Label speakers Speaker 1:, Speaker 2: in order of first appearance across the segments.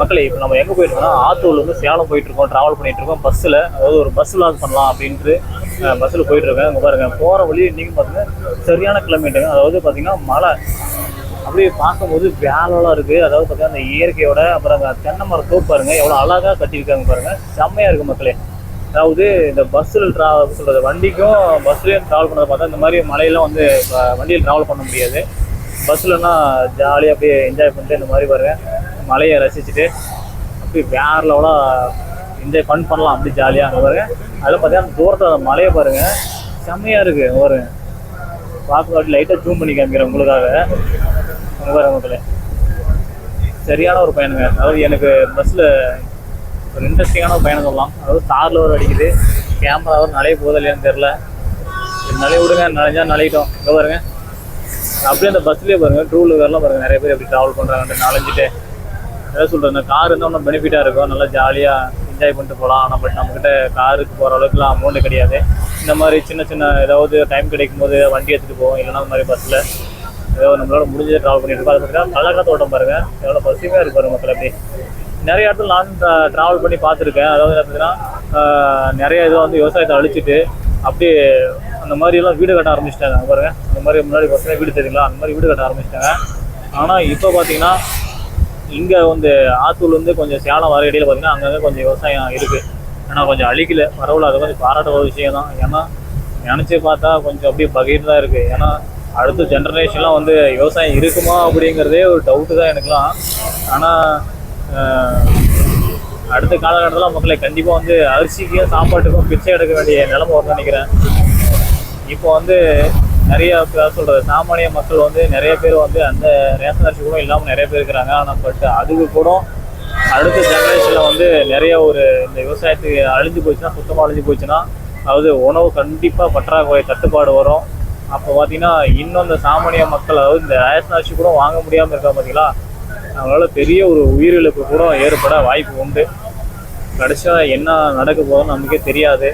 Speaker 1: மக்களை இப்போ நம்ம எங்கே போயிட்டுருக்கோம்னா ஆத்தூர்லேருந்து சேலம் போயிட்டுருக்கோம் ட்ராவல் பண்ணிகிட்ருக்கோம் பஸ்ஸில் அதாவது ஒரு பஸ் லாக் பண்ணலாம் அப்படின்ட்டு பஸ்ஸில் போயிட்டுருக்கேன் இங்கே போகிற வழி இன்னைக்கு பார்த்தீங்கன்னா சரியான கிலோமீட்டருங்க அதாவது பார்த்திங்கன்னா மழை. அப்படியே பார்க்கும்போது வேலைலாம் இருக்குது அதாவது பார்த்தீங்கன்னா அந்த இயற்கையோட அப்புறம் அந்த தென்னை மரம் தோப்பு பாருங்க. எவ்வளோ அழகாக கட்டியிருக்காங்க பாருங்கள் செம்மையாக இருக்குது மக்களே. அதாவது இந்த பஸ்ஸில் ட்ரா சொல்கிறது வண்டிக்கும் பஸ்லேயும் ட்ராவல் பண்ணுறத பார்த்தா இந்த மாதிரி மலையெல்லாம் வந்து வண்டியில் ட்ராவல் பண்ண முடியாது. பஸ்லன்னா ஜாலியாக அப்படியே என்ஜாய் பண்ணிட்டு இந்த மாதிரி வருவேன் மலையை ரசிச்சுட்டு அப்படியே வேற லெவலாக என்ஜாய் ஃபன் பண்ணலாம் அப்படி ஜாலியாக அங்கே பாருங்க. அதில் பார்த்தீங்கன்னா தூரத்தில் அந்த மலையை பாருங்கள் செம்மையாக இருக்குது அங்கே பாருங்க. பார்க்க லைட்டாக ஜூம் பண்ணி காமிக்கிறேன் உங்களுக்காக. அங்கே பாருங்க மக்களே. சரியான ஒரு பயணங்க அதாவது எனக்கு பஸ்ஸில் ஒரு இன்ட்ரெஸ்டிங்கான ஒரு பயணம் சொல்லலாம். அதாவது காரில் ஒரு அடிக்குது. கேமரா ஒரு நலைய போகுது இல்லையான்னு தெரில நலைய விடுங்க. நனைஞ்சா நலையிட்டோம் இங்கே பாருங்க. அப்படியே அந்த பஸ்லேயே பாருங்க. டூ வீலர்லாம் பாருங்கள் நிறைய பேர் எப்படி ட்ராவல் பண்ணுறாங்கன்ட்டு நனைஞ்சிட்டு அதான் சொல்கிறேன் இந்த கார் இருந்தால் ஒன்றும் பெனிஃபிட்டாக இருக்கும். நல்லா ஜாலியாக என்ஜாய் பண்ணிட்டு போகலாம் ஆனால் பட் நம்மக்கிட்ட காருக்கு போகிற அளவுக்குலாம் அமௌண்ட் கிடையாது. இந்த மாதிரி சின்ன சின்ன ஏதாவது டைம் கிடைக்கும் போது வண்டி எடுத்துகிட்டு போவோம். இல்லைன்னா இந்த மாதிரி பஸ்ஸில் ஏதோ நம்மளோட முடிஞ்சது ட்ராவல் பண்ணிட்டு இருக்கோம் அது பார்த்தீங்கன்னா கலக்கா தோட்டம் பாருங்கள் எவ்வளோ பசுமையாக இருக்கு பாருங்க மக்கள். அப்படி நிறைய இடத்துல நான் ட்ராவல் பண்ணி பார்த்துருக்கேன். அதாவது பார்த்தீங்கன்னா நிறைய இதை வந்து விவசாயத்தை அழிச்சிட்டு அப்படியே அந்த மாதிரி எல்லாம் வீடு கட்ட ஆரம்பிச்சிட்டாங்க. பாருங்கள் அந்த மாதிரி முன்னாடி பார்த்தீங்கன்னா வீடு தெரியுங்களா? அந்த மாதிரி வீடு கட்ட ஆரம்பிச்சிட்டாங்க. ஆனால் இப்போ பார்த்தீங்கன்னா இங்கே வந்து ஆத்தூர் வந்து கொஞ்சம் சேலம் வர இடையில பார்த்தீங்கன்னா அங்கங்கே கொஞ்சம் விவசாயம் இருக்குது ஆனால் கொஞ்சம் அழிக்கல. பரவாயில்ல. அது கொஞ்சம் பாராட்ட ஒரு விஷயம் தான். ஏன்னா நினச்சி பார்த்தா கொஞ்சம் அப்படியே பகிர்ந்து தான் இருக்குது ஏன்னா அடுத்த ஜென்ரேஷன்லாம் வந்து விவசாயம் இருக்குமா அப்படிங்கிறதே ஒரு டவுட்டு தான் எனக்குலாம் ஆனால் அடுத்த காலகட்டத்தில் மக்களை கண்டிப்பாக வந்து அரிசிக்கும் சாப்பாட்டுக்கும் பிச்சை எடுக்க வேண்டிய நிலமை வரும்னு நினைக்கிறேன். இப்போ வந்து நிறைய பேர் சொல்கிறது சாமானிய மக்கள் வந்து நிறைய பேர் வந்து அந்த ரேஷன் அரிசி கூட இல்லாமல் நிறைய பேர் இருக்கிறாங்க. ஆனால் பட் அதுக்கு கூட அடுத்த ஜெனரேஷனில் வந்து நிறைய ஒரு இந்த விவசாயத்துக்கு அழிஞ்சு போச்சுன்னா சுத்தமாக அழிஞ்சு போச்சுன்னா அதாவது உணவு கண்டிப்பாக பற்றாக்குறை தட்டுப்பாடு வரும். அப்போ பார்த்தீங்கன்னா இன்னும் இந்த சாமானிய மக்கள் அதாவது இந்த ரேஷன் அரிசி கூட வாங்க முடியாமல் இருக்கா பார்த்தீங்களா அவங்களால பெரிய ஒரு உயிரிழப்பு கூட ஏற்பட வாய்ப்பு உண்டு. கடைசியாக என்ன நடக்க போகுதுன்னு நமக்கே தெரியாது.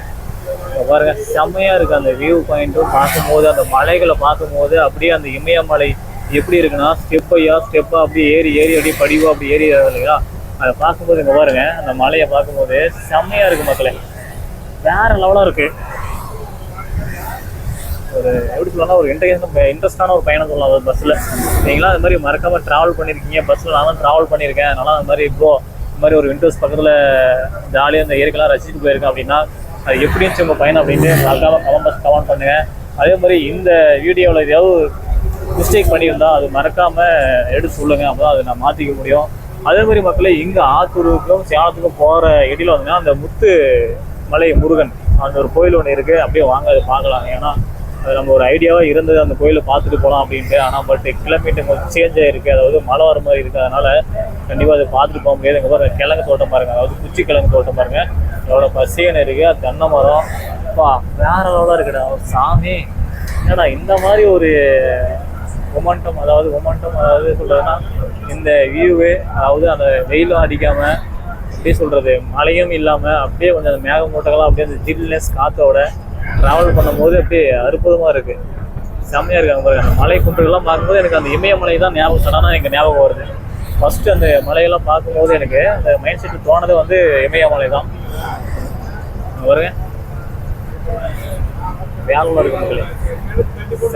Speaker 1: பாருங்க செம்மையா இருக்கு அந்த வியூ பாயிண்ட்டும் பார்க்கும்போது அந்த மலைகளை பார்க்கும்போது அப்படியே அந்த இமயமலை எப்படி இருக்குன்னா ஸ்டெப்பையா ஸ்டெப்பா அப்படியே ஏறி ஏறி அப்படியே படிவா அப்படி ஏறி ஏறுது இல்லைங்களா? அதை பார்க்கும்போது இங்க பாருங்க அந்த மலையை பார்க்கும்போது செம்மையா இருக்கு மக்களே. வேற லெவலா இருக்கு. ஒரு எப்படி சொல்லலாம் ஒரு இன்ட்ரெஸ்ட் இன்ட்ரெஸ்டான ஒரு பயணம் சொல்லலாம். ஒரு பஸ்ஸில் நீங்களாம் அது மாதிரி மறக்காம ட்ராவல் பண்ணியிருக்கீங்க பஸ்ஸில் நானும் ட்ராவல் பண்ணியிருக்கேன் அதனால அந்த மாதிரி இப்போ இந்த மாதிரி ஒரு விண்டோஸ் பக்கத்தில் ஜாலியாக இந்த இயற்கைலாம் ரசிச்சுட்டு போயிருக்கேன் அப்படின்னா அது எப்படி இருந்துச்சு உங்கள் பையன் அப்படின்ட்டு மறக்காம கமெண்ட் கமெண்ட் பண்ணுங்க. அதே மாதிரி இந்த வீடியோவில் ஏதாவது மிஸ்டேக் பண்ணியிருந்தா அது மறக்காமல் எடுத்து சொல்லுங்க. அப்போ அதை நான் மாற்றிக்க முடியும். அதே மாதிரி மக்களே இங்கே ஆத்தூருக்கும் சேலத்துக்கும் போகிற இடையில் வந்தீங்கன்னா அந்த முத்து மலை முருகன் அந்த ஒரு கோயில் ஒன்று இருக்குது அப்படியே வாங்க அதை பார்க்கலாம். ஏன்னா அது நம்ம ஒரு ஐடியாவாக இருந்தது அந்த கோயிலை பார்த்துட்டு போகலாம் அப்படின்ட்டு. ஆனால் பட் கிளம்பிட்டு கொஞ்சம் சேஞ்ச் ஆகிருக்கு அதாவது மழை வர மாதிரி இருக்குது கண்டிப்பாக அதை பார்த்துட்டு போக முடியாது. இங்கே கிழங்கு தோட்டம் பாருங்க. அதாவது குச்சி கிழங்கு தோட்டம் பாருங்கள் எவ்வளோ பசியன் இருக்குது அது தென்னை மரம். அப்பா வேற லெவலாக இருக்குடா சாமி. என்னடா இந்த மாதிரி ஒரு மொமெண்டம் அதாவது மொமெண்டம் அதாவது சொல்கிறதுனா இந்த வியூவு அதாவது அந்த வெயிலும் அடிக்காமல் எப்படி சொல்கிறது மழையும் இல்லாமல் அப்படியே கொஞ்சம் அந்த மேகமூட்டங்கள்லாம் அப்படியே அந்த ஜில்னஸ் காற்றோட ட்ராவல் பண்ணும்போது அப்படியே அற்புதமாக இருக்குது செம்மையாக இருக்காங்க பாருங்க அந்த மலை குன்றுகள்லாம் பார்க்கும்போது எனக்கு அந்த இமயமலை தான் ஞாபகம் சொன்னால் எனக்கு ஞாபகம் வருது. ஃபஸ்ட்டு அந்த மலையெல்லாம் பார்க்கும்போது எனக்கு அந்த மைண்ட் செட் தோணது வந்து இமயமலை தான். அங்க பாருங்க. வேலை இருக்கு மக்களே.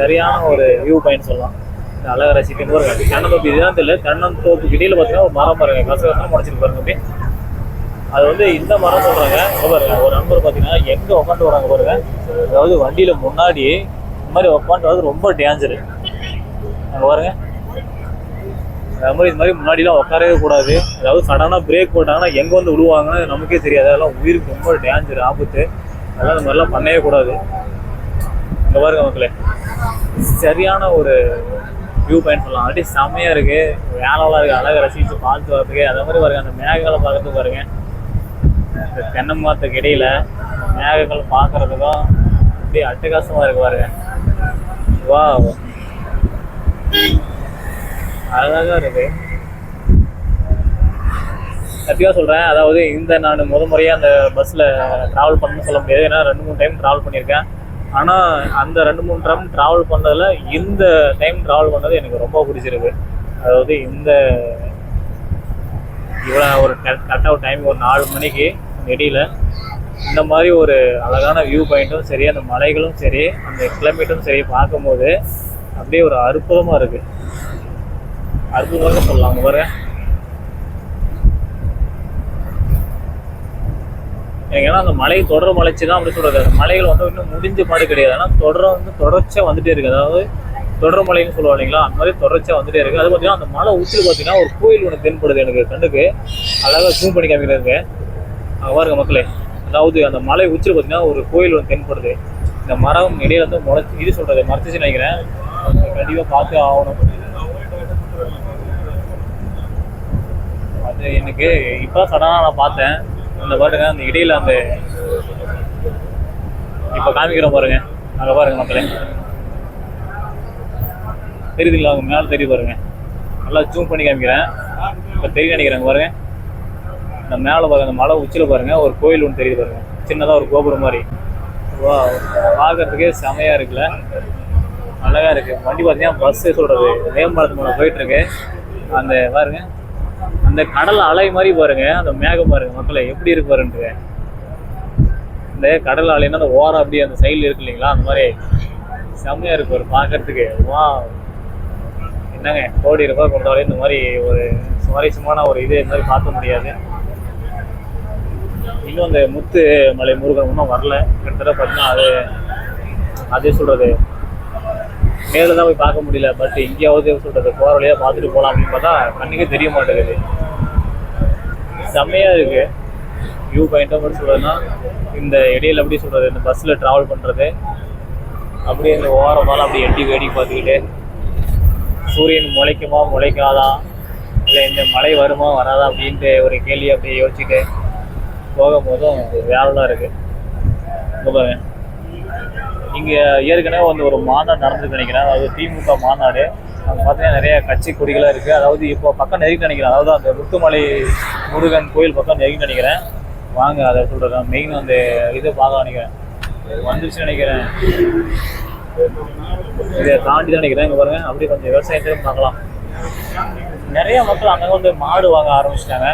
Speaker 1: சரியான ஒரு வியூ பாயிண்ட் சொல்லலாம். இந்த அழகை ரசிக்கணும் ஒரு தென்னந்தோப்பு இதுதான் தெரியல. தென்னந்தோப்பு கிடையில் பார்த்தீங்கன்னா ஒரு மரம் பாருங்க. கசகசம் முளைச்சிருக்கு பாருங்க அப்படியே. அது வந்து இந்த மரம் சொல்கிறாங்க பாருங்க. ஒரு நண்பர் பார்த்தீங்கன்னா எங்கே உட்காந்து வராங்க பாருங்க. அதாவது வண்டியில் முன்னாடி இந்த மாதிரி உட்காந்து வர்றது ரொம்ப டேஞ்சரு அங்கே பாருங்க. அது மாதிரி இந்த மாதிரி முன்னாடிலாம் உட்காரவே கூடாது. அதாவது சடனாக பிரேக் போட்டாங்கன்னா எங்கே வந்து விழுவாங்கன்னு நமக்கே தெரியாது. அதெல்லாம் உயிருக்கு ரொம்ப டேஞ்சர் ஆபத்து. அதெல்லாம் இந்த மாதிரிலாம் பண்ணவே கூடாது. இந்த பாருங்க மக்களே. சரியான ஒரு வியூ பாயிண்ட் சொல்லலாம். அப்படியே செம்மையாக இருக்குது வேலைலாம் இருக்குது அழகா ரசிச்சு பார்த்து வரதுக்கு அதே மாதிரி பாருங்க அந்த மேகங்களை பார்க்கறதுக்கு பாருங்க. இந்த தென்னை மரத்துக்கு இடையில மேகங்கள் பார்க்குறதுக்கும் அப்படியே அட்டகாசமாக இருக்கு பாருங்க. வா அழகாக இருக்கு. கத்தியாக சொல்கிறேன் அதாவது இந்த நான் முத முறையாக அந்த பஸ்ஸில் ட்ராவல் பண்ணணும்னு சொல்ல முடியாது. ஏன்னா ரெண்டு மூணு டைம் ட்ராவல் பண்ணியிருக்கேன். ஆனால் அந்த ரெண்டு மூணு டைம் ட்ராவல் பண்ணதில் இந்த டைம் ட்ராவல் பண்ணது எனக்கு ரொம்ப பிடிச்சிருக்கு. அதாவது இந்த இவ்வளோ ஒரு கரெக்டாக ஒரு டைம் ஒரு நாலு மணிக்கு நெடியில் இந்த மாதிரி ஒரு அழகான வியூ பாயிண்ட்டும் சரி அந்த மலைகளும் சரி அந்த கிளைமேட்டும் சரி பார்க்கும்போது அப்படியே ஒரு அற்புதமாக இருக்குது அற்புதமாக சொல்லலாம். வர எனக்கு ஏன்னா அந்த மலை தொடர் மலைச்சு தான் அப்படி சொல்றது. அந்த மலைகள் வந்து இன்னும் முடிஞ்ச பாடு கிடையாது. ஆனால் தொடர வந்து தொடர்ச்சியாக வந்துட்டே இருக்கு. அதாவது தொடர் மலைன்னு சொல்லுவோம் இல்லைங்களா? அந்த மாதிரி தொடர்ச்சியாக வந்துட்டே இருக்கு. அது பார்த்தீங்கன்னா அந்த மலை உச்சியில் பார்த்தீங்கன்னா ஒரு கோயில் ஒன்று தென்படுது எனக்கு கண்ணுக்கு. அழகாக ஜூம் பண்ணி காமிக்கிறாங்க. அங்கே பாருங்க மக்களே. அதாவது அந்த மலை உச்சியில் பார்த்தீங்கன்னா ஒரு கோயில் ஒன்று தென்படுது. இந்த மரம் இடையில வந்து முளைச்சி இது சொல்றது மறைச்சிச்சு நினைக்கிறேன். கண்டிப்பாக பார்த்து ஆகணும். அது எனக்கு இப்போ சடனாக நான் பார்த்தேன். அந்த பாருங்க அந்த இடையில அந்த இப்போ காமிக்கிறோம் பாருங்க. அங்கே பாருங்க மக்களே. தெரியுதுங்களா? அவங்க மேலே தெரியுது பாருங்க. நல்லா ஜூம் பண்ணி காமிக்கிறேன். இப்போ தெரியும் நினைக்கிறேன் பாருங்க. இந்த மேலே பாருங்க அந்த மலை உச்சியில் பாருங்க. ஒரு கோயில் ஒன்று தெரியுது பாருங்க. சின்னதாக ஒரு கோபுரம் மாதிரி. வா பார்க்கறதுக்கே செமையாக இருக்குல்ல. அழகா இருக்கு. வண்டி பார்த்தீங்கன்னா பஸ்ஸு சொல்றது. மேம்பாலத்து மூலம் போயிட்டு இருக்கு அந்த பாருங்க. அந்த கடல் அலை மாதிரி பாருங்க. அந்த மேகம் பாருங்க மக்களை எப்படி இருக்கு பாருங்க. இந்த கடல் அலைன்னா அந்த ஓரம் அப்படியே அந்த சைடில் இருக்கு இல்லைங்களா? அந்த மாதிரி. செம்மையா இருக்கு ஒரு பார்க்கறதுக்கு வா என்னங்க? கோடி ரூபாய் கொடுத்தாலே இந்த மாதிரி ஒரு சுவாரஸ்யமான ஒரு இது இந்த மாதிரி பார்க்க முடியாது. இன்னும் அந்த முத்து மலை முருகன் இன்னும் வரல. கிட்டத்தட்ட பார்த்தீங்கன்னா அது அதே சொல்றது. நேரில் தான் போய் பார்க்க முடியல. பட் எங்கேயாவது சொல்கிறது போகிற வழியாக பார்த்துட்டு போகலாம் அப்படின்னு பார்த்தா கண்ணுக்கே தெரிய மாட்டேங்குது. செம்மையாக இருக்குது வியூ பாயிண்ட்டை மட்டும் சொல்கிறதுனா இந்த இடையில எப்படி சொல்கிறது இந்த பஸ்ஸில் ட்ராவல் பண்ணுறது அப்படியே இந்த ஓரமாலாம் அப்படியே எட்டி வேடிக்கை பார்த்துக்கிட்டு சூரியன் முளைக்குமா முளைக்காதா இல்லை இந்த மழை வருமா வராதா அப்படின்ட்டு ஒரு கேள்வி அப்படியே யோசிச்சுட்டு போகும்போதும் வேலைலாம் இருக்குது ரொம்ப இங்கே ஏற்கனவே வந்து ஒரு மாநாடு நடந்துருக்கு நினைக்கிறேன். அதாவது திமுக மாநாடு. அங்கே பார்த்தீங்கன்னா நிறைய கட்சி கொடிகளாக இருக்குது அதாவது இப்போ பக்கம் நெருங்கி நினைக்கிறேன். அதாவது அந்த முத்துமலை முருகன் கோயில் பக்கம் நெருங்கி நினைக்கிறேன். வாங்க அதை சொல்கிறேன் மெயின் அந்த இதை பார்க்க நினைக்கிறேன். வந்துருச்சு நினைக்கிறேன். இதை தாண்டி தான் நினைக்கிறேன். இங்கே பாருங்க. அப்படியே கொஞ்சம் விவசாயத்தையும் பார்க்கலாம். நிறைய மக்கள் அங்கே வந்து மாடு வாங்க ஆரம்பிச்சிட்டாங்க.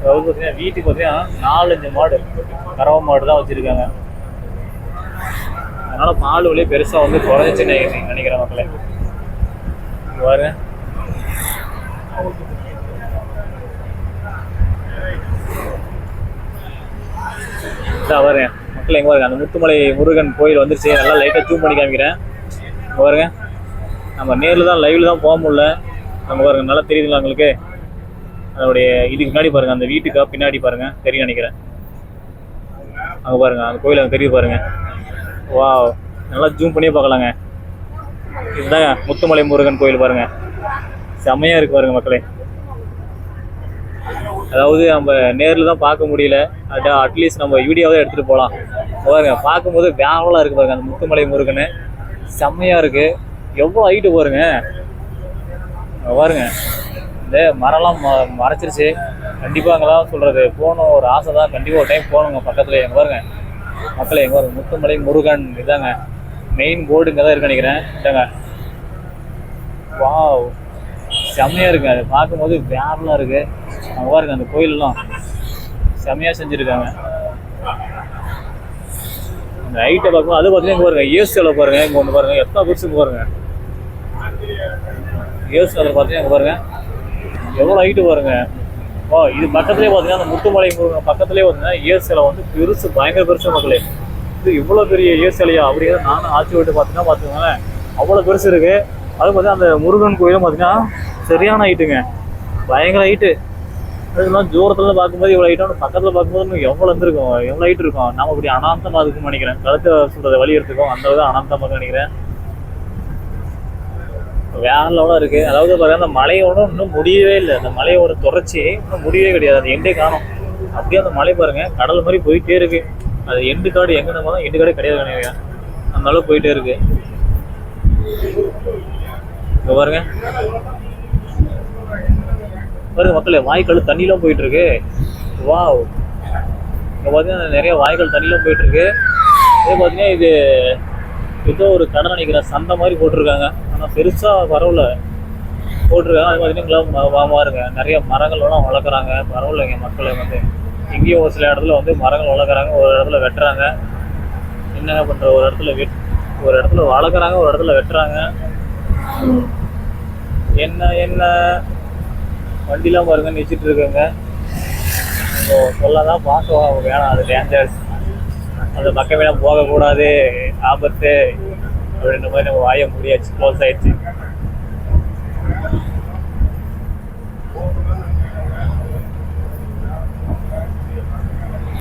Speaker 1: அதாவது பார்த்தீங்கன்னா வீட்டுக்கு பார்த்தீங்கன்னா நாலஞ்சு மாடு கறவை மாடு தான் வச்சுருக்காங்க. அதனால பால் விலை பெருசா வந்து குறைஞ்சிச்சுன்னு நினை- நினைக்கிறேன் மக்களே. இங்க பாருங்க. பாருங்க. மக்கள் எங்க பாருங்க. அந்த முத்துமலை முருகன் கோயில் வந்துருச்சு. நல்லா லைட்டா ஜூம் பண்ணி காமிக்கிறேன். பாருங்க. நம்ம நேரில் தான் லைவ்ல தான் போக முடியல. நம்ம பாருங்க நல்லா தெரியுதுங்களா உங்களுக்கு? அதனுடைய இதுக்கு முன்னாடி பாருங்க. அந்த வீட்டுக்காக பின்னாடி பாருங்க. தெரியும் நினைக்கிறேன். அங்கே பாருங்க அந்த கோயில் அங்கே தெரியுது பாருங்க. வா நல்லா ஜூம் பண்ணியே பார்க்கலாங்க. இதுதாங்க முத்துமலை முருகன் கோயில் பாருங்க. செம்மையா இருக்கு பாருங்க மக்களே. அதாவது நம்ம நேரில் தான் பார்க்க முடியல. அட் அட்லீஸ்ட் நம்ம வீடியோவே எடுத்துகிட்டு போகலாம் பாருங்க பார்க்கும்போது வேவலாக இருக்கு பாருங்க அந்த முத்துமலை முருகன். செம்மையாக இருக்கு. எவ்வளோ ஹைட்டு பாருங்க. பாருங்க. இந்த மரம்லாம் ம- மறைச்சிருச்சு. கண்டிப்பாக அங்கெல்லாம் சொல்கிறது போகணும் ஒரு ஆசை தான். கண்டிப்பாக ஒரு டைம் போகணுங்க பக்கத்தில் பாருங்க. மக்களை எங்கே முத்துமலை முருகன் இதாங்க மெயின் போர்டு இங்கே தான் இருக்கு நினைக்கிறேன். இதாங்க. வாவ் செம்மையா இருக்கு. அது பார்க்கும்போது வேறலாம் இருக்கு. அங்கே பாருங்க அந்த கோயிலெல்லாம் செம்மையா செஞ்சுருக்காங்க. அந்த ஹைட்டை பார்க்கும்போது அது பார்த்தீங்கன்னா இங்கே பாருங்க இயேசுல பாருங்க இங்கே ஒன்று பாருங்க எத்தனை பெருசு பாருங்க. இயேசுல பார்த்தீங்கன்னா இங்கே பாருங்க எவ்வளோ ஹைட்டு பாருங்க. ஓ இது பக்கத்துலேயே பார்த்தீங்கன்னா அந்த முத்துமலை முருகன் பக்கத்துலேயே பார்த்தீங்கன்னா ஏர் சிலை வந்து பெருசு பயங்கர பெருசு மக்களே. இது இவ்வளோ பெரிய ஏர் சிலையா அப்படிங்கிறது நானும் ஆட்சி விட்டு பார்த்தீங்கன்னா பார்த்துக்கோங்களேன் அவ்வளோ பெருசு இருக்கு. அது பார்த்தீங்கன்னா அந்த முருகன் கோயிலும் பார்த்தீங்கன்னா சரியான ஹைட்டுங்க பயங்கர ஹைட்டு அதெல்லாம் தூரத்தில் பார்க்கும்போது இவ்வளோ ஹைட்டான பக்கத்தில் பார்க்கும்போது நம்ம எவ்வளோ இருந்திருக்கும் எவ்வளோ ஹைட் இருக்கும்? நம்ம இப்படி அனாந்தமாக இருக்கும்னு நினைக்கிறேன். கழுத்தை சொல்கிறத வழி எடுத்துக்கோ அந்த வித அனாந்தமாக நினைக்கிறேன். வேற லெவலாக இருக்கு. அதாவது பார்த்தீங்கன்னா அந்த மலையோட இன்னும் முடியவே இல்லை. அந்த மலையோட தொடர்ச்சி இன்னும் முடியவே கிடையாது. அது எண்டே காணும். அப்படியே அந்த மலை பாருங்க கடல் மாதிரி போயிட்டே இருக்கு. அது எண்டு காடு எங்க நம்ம எண்டு காடே கிடையாது நினைக்கிறேன் அந்த அளவுக்கு போயிட்டே இருக்கு. இங்க பாருங்க. பாருங்க மக்களே வாய்க்கால் தண்ணிலாம் போயிட்டு இருக்கு வாவ். இங்க பார்த்தீங்கன்னா நிறைய வாய்க்கால் தண்ணிலாம் போயிட்டு இருக்கு இதே பார்த்தீங்கன்னா இது ஏதோ ஒரு கடை நினைக்கிறேன் சந்தை மாதிரி போட்டிருக்காங்க. ஆனால் பெருசாக பரவல போட்டிருக்காங்க. அது பார்த்தீங்கன்னா பாருங்க நிறைய மரங்கள்லாம் வளர்க்குறாங்க. பரவாயில்லைங்க மக்களை வந்து. எங்கேயும் ஒரு சில இடத்துல வந்து மரங்கள் வளர்க்குறாங்க. ஒரு இடத்துல வெட்டுறாங்க. என்னங்க பண்ணுற ஒரு இடத்துல வெட் ஒரு இடத்துல வளர்க்குறாங்க ஒரு இடத்துல வெட்டுறாங்க. என்ன என்ன? வண்டிலாம் பாருங்க நிச்சிட்டு இருக்குங்க. சொல்லதான் பார்க்க வேணாம். அது டேஞ்சர்ஸ் அந்த பக்கமே போகக்கூடாது. ஆபத்து. அப்படின்ற மாதிரி நம்ம வாய முடியாச்சு க்ளோஸ் ஆயிடுச்சு.